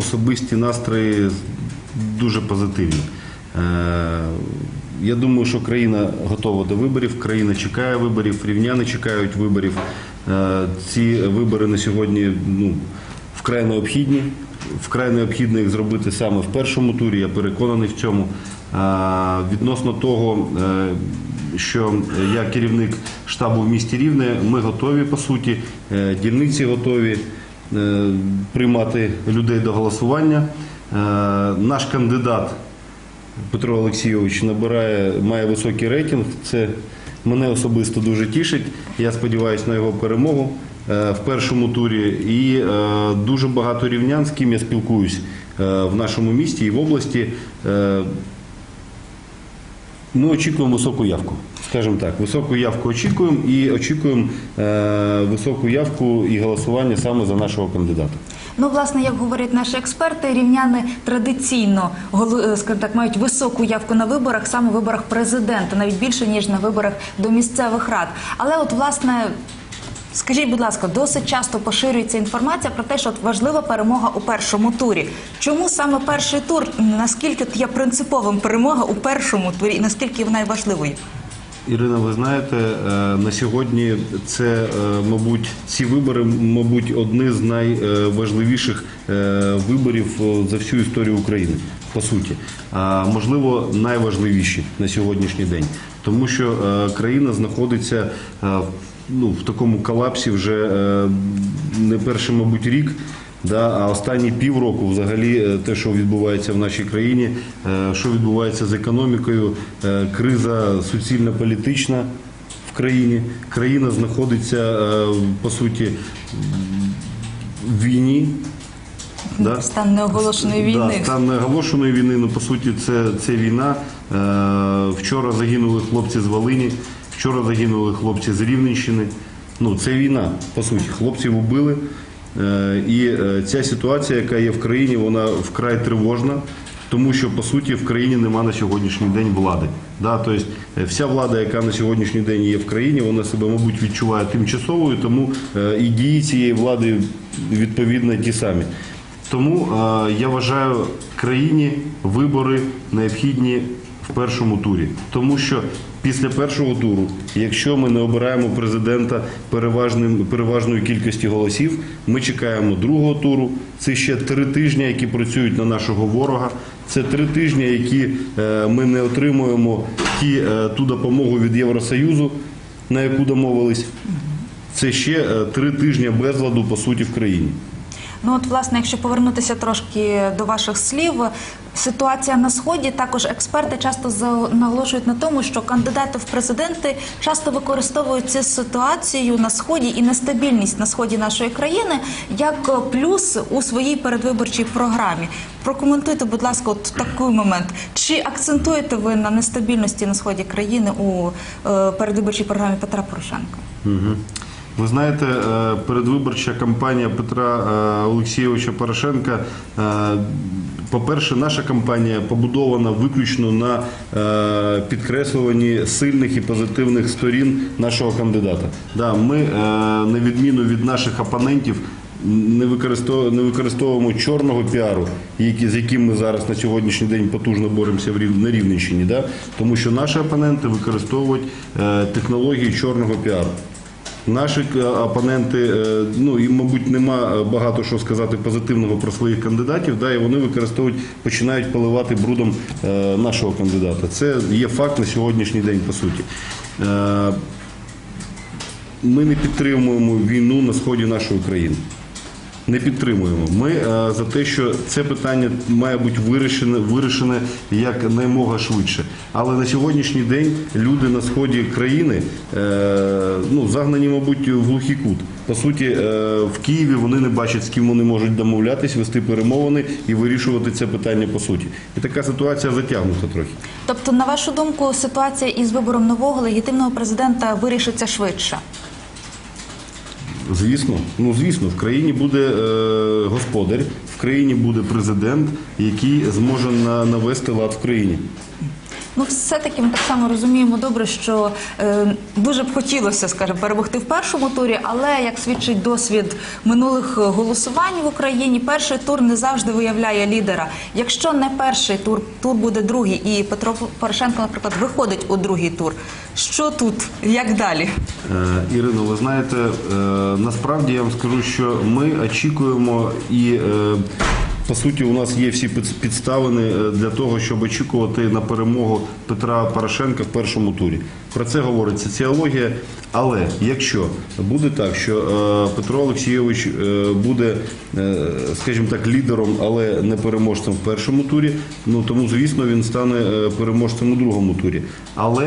особисті настрої дуже позитивні. Е, Я думаю, що країна готова до виборів, країна чекає виборів, рівняни чекають виборів. Е, Ці вибори на сьогодні ну, вкрай необхідні. Вкрай необхідно їх зробити саме в першому турі. Я переконаний в цьому. Е, Відносно того, що я керівник штабу в місті Рівне, ми готові по суті, дільниці готові приймати людей до голосування. Е, Наш кандидат Петро Олексійович набирає, має високий рейтинг. Це мене особисто дуже тішить. Я сподіваюся на його перемогу е, в першому турі. І е, дуже багато рівнян, з ким я спілкуюсь е, в нашому місті і в області. е, Ми очікуємо високу явку. Скажімо так, високу явку очікуємо і очікуємо е, високу явку і голосування саме за нашого кандидата. Ну, власне, як говорять наші експерти, рівняни традиційно е, скажімо так, мають високу явку на виборах, саме виборах президента, навіть більше ніж на виборах до місцевих рад. Але, от, власне. Скажіть, будь ласка, досить часто поширюється інформація про те, що важлива перемога у першому турі. Чому саме перший тур? Наскільки є принциповим перемога у першому турі, і наскільки вона є важливою? Ірина, ви знаєте, е, на сьогодні це, е, мабуть, ці вибори, мабуть, одні з найважливіших е, виборів за всю історію України, по суті. Можливо, найважливіші на сьогоднішній день, тому що країна знаходиться ну, в такому колапсі вже не перший, мабуть, рік. Да, а останні півроку, взагалі, е, те, що відбувається в нашій країні, е, що відбувається з економікою, е, криза суцільно політична в країні. Країна знаходиться по суті в війні. Да? Стан неоголошеної війни. Да, стан неоголошеної війни, ну по суті, це, це війна. Вчора загинули хлопці з Волині, вчора загинули хлопці з Рівненщини. Ну, це війна, по суті. Хлопців убили. Е, і е, ця ситуація, яка є в країні, вона вкрай тривожна. Тому що по суті в країні нема на сьогоднішній день влади. Тобто вся влада, яка на сьогоднішній день є в країні, вона себе, мабуть, відчуває тимчасовою, тому і дії цієї влади відповідно ті самі. Тому я вважаю країні вибори необхідні в першому турі, тому що після першого туру, якщо ми не обираємо президента переважним переважної кількості голосів, ми чекаємо другого туру. Це ще три тижні, які працюють на нашого ворога. Це три тижні, які е, ми не отримуємо ті е, ту допомогу від Євросоюзу, на яку домовились. Це ще е, три тижні безладу по суті в країні. Ну от, власне, якщо повернутися трошки до ваших слів, ситуація на сході також експерти часто наголошують на тому, що кандидати в президенти часто використовують цю ситуацію на сході і нестабільність на сході нашої країни як плюс у своїй передвиборчій програмі. Прокоментуйте, будь ласка, от такий момент. Чи акцентуєте ви на нестабільності на сході країни у е, передвиборчій програмі Петра Порошенка? Мгм. Ви знаєте, е, передвиборча кампанія Петра Олексійовича Порошенка. е, По-перше, наша кампанія побудована виключно на підкреслюванні сильних і позитивних сторін нашого кандидата. Да, ми, е, на відміну від наших опонентів, не використовуємо, чорного піару, з яким ми зараз на сьогоднішній день потужно боремося на Рівненщині. Да? Тому що наші опоненти використовують е, технології чорного піару. Наші е, опоненти, е, ну і мабуть, нема е, багато що сказати позитивного про своїх кандидатів, да, і вони використовують, починають поливати брудом нашого кандидата. Це є факт на сьогоднішній день, по суті. Ми не підтримуємо війну на сході нашої країни. Не підтримуємо. Ми е, за те, що це питання має бути вирішене, вирішене як наймога швидше. Але на сьогоднішній день люди на сході країни е, ну, загнані, мабуть, в глухий кут. По суті, е, в Києві вони не бачать, з ким вони можуть домовлятись, вести перемовини і вирішувати це питання по суті. І така ситуація затягнута трохи. Тобто, на вашу думку, ситуація із вибором нового легітимного президента вирішиться швидше? Звісно, ну звісно, в країні буде е, господар, в країні буде президент, який зможе на, навести лад в країні. Ну, все-таки ми так само розуміємо добре, що е, дуже б хотілося, скажімо, перемогти в першому турі, але як свідчить досвід минулих голосувань в Україні, перший тур не завжди виявляє лідера. Якщо не перший тур, тур буде другий, і Петро Порошенко, наприклад, виходить у другий тур. Що тут? Як далі? Е, Ірино, ви знаєте, е, насправді я вам скажу, що ми очікуємо і. е, По суті, у нас є всі під- підставини е, для того, щоб очікувати на перемогу Петра Порошенка в першому турі. Про це говорить соціологія. Але якщо буде так, що е, Петро Олексійович е, буде, скажімо так, лідером, але не переможцем в першому турі, ну тому звісно він стане переможцем у другому турі. Але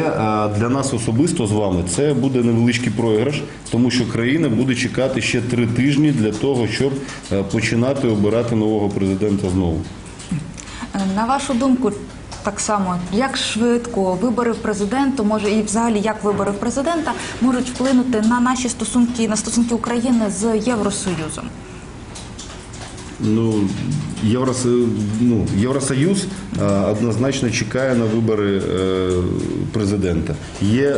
для нас особисто з вами це буде невеличкий програш, тому що країна буде чекати ще три тижні для того, щоб починати обирати нового президента знову. Е, На вашу думку, так само, як швидко вибори в президенту, може і взагалі як вибори в президента можуть вплинути на наші стосунки, на стосунки України з Євросоюзом? Ну, Євросоюз, ну, Євросоюз е, однозначно чекає на вибори е, президента. Є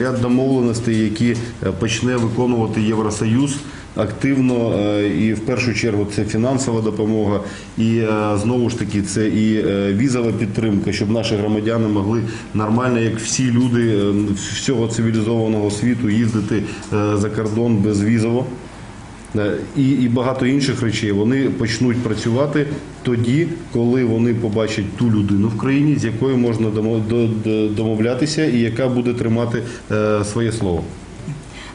ряд домовленостей, які почне виконувати Євросоюз активно, е, і в першу чергу це фінансова допомога, і е, знову ж таки це і е, візова підтримка, щоб наші громадяни могли нормально, як всі люди всього цивілізованого світу, їздити за кордон безвізово. І, і багато інших речей вони почнуть працювати тоді, коли вони побачать ту людину в країні, з якою можна домо- до- до- домовлятися, і яка буде тримати своє слово.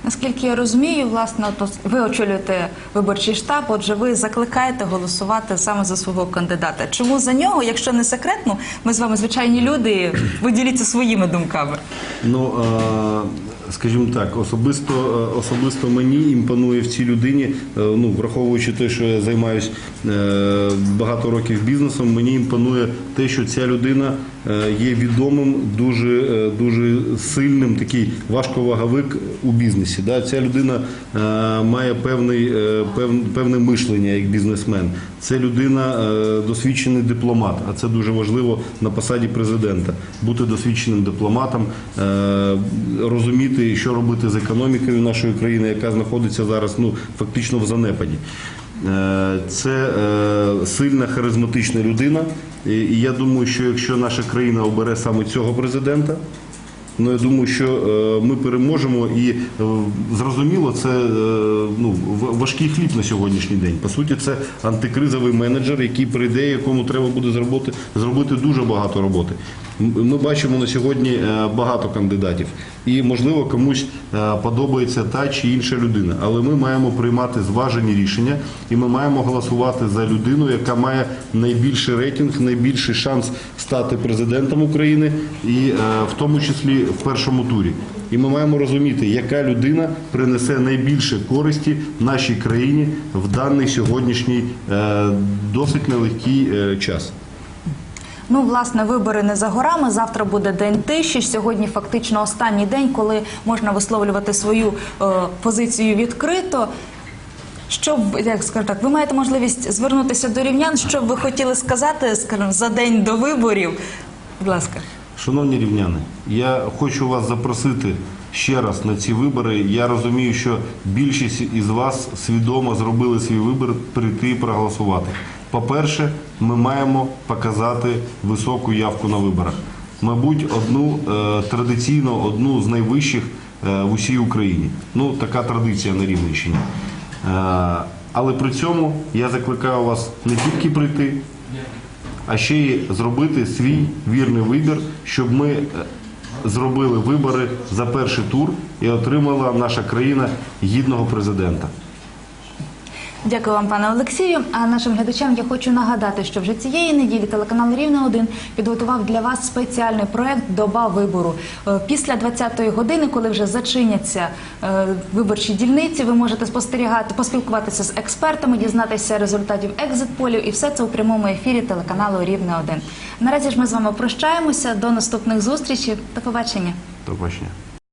Наскільки я розумію, власне, то ви очолюєте виборчий штаб, отже, ви закликаєте голосувати саме за свого кандидата. Чому за нього, якщо не секретно, ми з вами звичайні люди, ви діліться своїми думками. Ну е, скажімо так, особисто е, особисто мені імпонує в цій людині, е, ну враховуючи те, що я займаюсь е, багато років бізнесом, мені імпонує те, що ця людина є відомим, дуже дуже сильним, такий важковаговик у бізнесі. Да? Ця людина має певний, пев- певне мишлення як бізнесмен. Це людина досвідчений дипломат, а це дуже важливо на посаді президента. Бути досвідченим дипломатом, е, розуміти, що робити з економікою нашої країни, яка знаходиться зараз ну фактично в занепаді. Е, Це е, сильна харизматична людина, і я думаю, що якщо наша країна обере саме цього президента. Ну, я думаю, що е, ми переможемо, і зрозуміло, це ну, важкий хліб на сьогоднішній день. По суті, це антикризовий менеджер, який прийде, якому треба буде зробити, зробити дуже багато роботи. Ми бачимо на сьогодні е, багато кандидатів, і можливо комусь е, подобається та чи інша людина. Але ми маємо приймати зважені рішення, і ми маємо голосувати за людину, яка має найбільший рейтинг, найбільший шанс стати президентом України, і е, в тому числі в першому турі. І ми маємо розуміти, яка людина принесе найбільше користі нашій країні в даний сьогоднішній досить нелегкий час. Ну, власне, вибори не за горами. Завтра буде день тиші. Сьогодні фактично останній день, коли можна висловлювати свою е, позицію відкрито. Що як скажу так, ви маєте можливість звернутися до рівнян. Що б ви хотіли сказати, скажімо, за день до виборів? Будь ласка. Шановні рівняни, я хочу вас запросити ще раз на ці вибори. Я розумію, що більшість із вас свідомо зробили свій вибір прийти і проголосувати. По-перше, ми маємо показати високу явку на виборах. Мабуть, одну е, традиційно одну з найвищих е, в усій Україні. Ну, така традиція на Рівненщині. Е, але при цьому я закликаю вас не тільки прийти, а ще й зробити свій вірний вибір, щоб ми зробили вибори за перший тур і отримала наша країна гідного президента. Дякую вам, пане Олексію. А нашим глядачам я хочу нагадати, що вже цієї неділі телеканал Рівне 1 підготував для вас спеціальний проект Доба вибору. Е, Після 20-ї години, коли вже зачиняться е, виборчі дільниці, ви можете спостерігати, поспілкуватися з експертами, дізнатися результатів екзит-полів і все це у прямому ефірі телеканалу Рівне 1 Наразі ж ми з вами прощаємося. До наступних зустрічей. До побачення. До побачення.